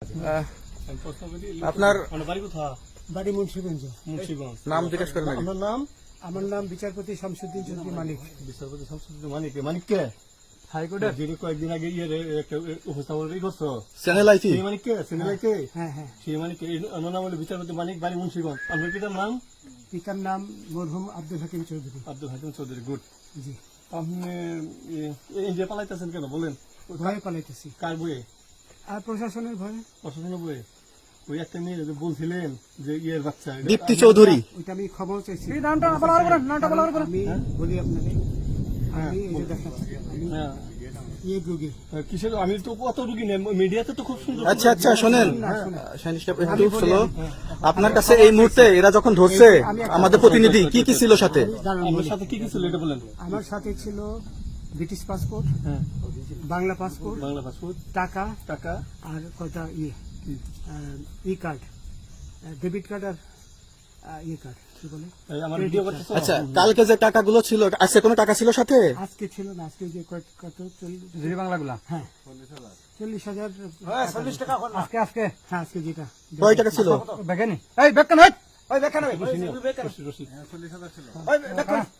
আপনার আপনার বাড়ি মুন্সিগঞ্জ মুন্সিগঞ্জ নাম জিজ্ঞেস করেন আগে। নাম আমার নাম বিচারপতি শামসুদ্দিন চৌধুরী মালিক বিচারপতি শামসুদ্দিন মানিক মানিক কে হাইকোর্টের যিনি কয়েকদিন আগে ইয়ে উপস্থাপন করছ চ্যানেল আইসি সেই মানিক কে সিনেমাই কে হ্যাঁ হ্যাঁ সেই মানিক আমার নাম হলো বিচারপতি মানিক বাড়ি মুন্সিগঞ্জ আপনার পিতার নাম পিতার নাম মরহুম আব্দুল হাকিম চৌধুরী আব্দুল হাকিম চৌধুরী গুড জি আপনি ইন্ডিয়া পালাইতেছেন কেন বলেন ভয়ে পালাইতেছি কার বইয়ে আর প্রশাসনের ভয়ে? প্রশাসনের বইয়ে ওই একটা মেয়ে বলছিলেন যে ইয়ের বাচ্চা দীপ্তি চৌধুরী। ওইটা আমি খবর চাইছি। নামটা বলার পরে নামটা বলার পরে আমি বলি আপনাকে। আমি এই দেখাচ্ছি আমি হ্যাঁ। রুগী। কিসের? আমি তো কত রুগী নেই মিডিয়াতে তো খুব সুন্দর আচ্ছা আচ্ছা শোনেন। একটু স্লো আপনার কাছে এই মুহূর্তে এরা যখন ধরছে আমাদের প্রতিনিধি কি কি ছিল সাথে? আমার সাথে কি কি ছিল এটা বলেন। আমার সাথে ছিল ব্রিটিশ পাসপোর্ট হ্যাঁ। বাংলা পাসপোর্ট বাংলা পাসপোর্ট টাকা টাকা। আর কয়টা ইয়ে ই কার্ড ডেবিট কার্ড আর ইয়ে কার্ড কি বলে? এই আমার আচ্ছা কালকে যে টাকাগুলো ছিল আজকে কোনো টাকা ছিল সাথে? আজকে ছিল না আজকে যে কত কত চল্লিশ বাংলাগুলা? হ্যাঁ। চল্লিশ হাজার। চল্লিশ টাকা আজকে আজকে হ্যাঁ আজকে যেটা। কয় টাকা ছিল? এই ওই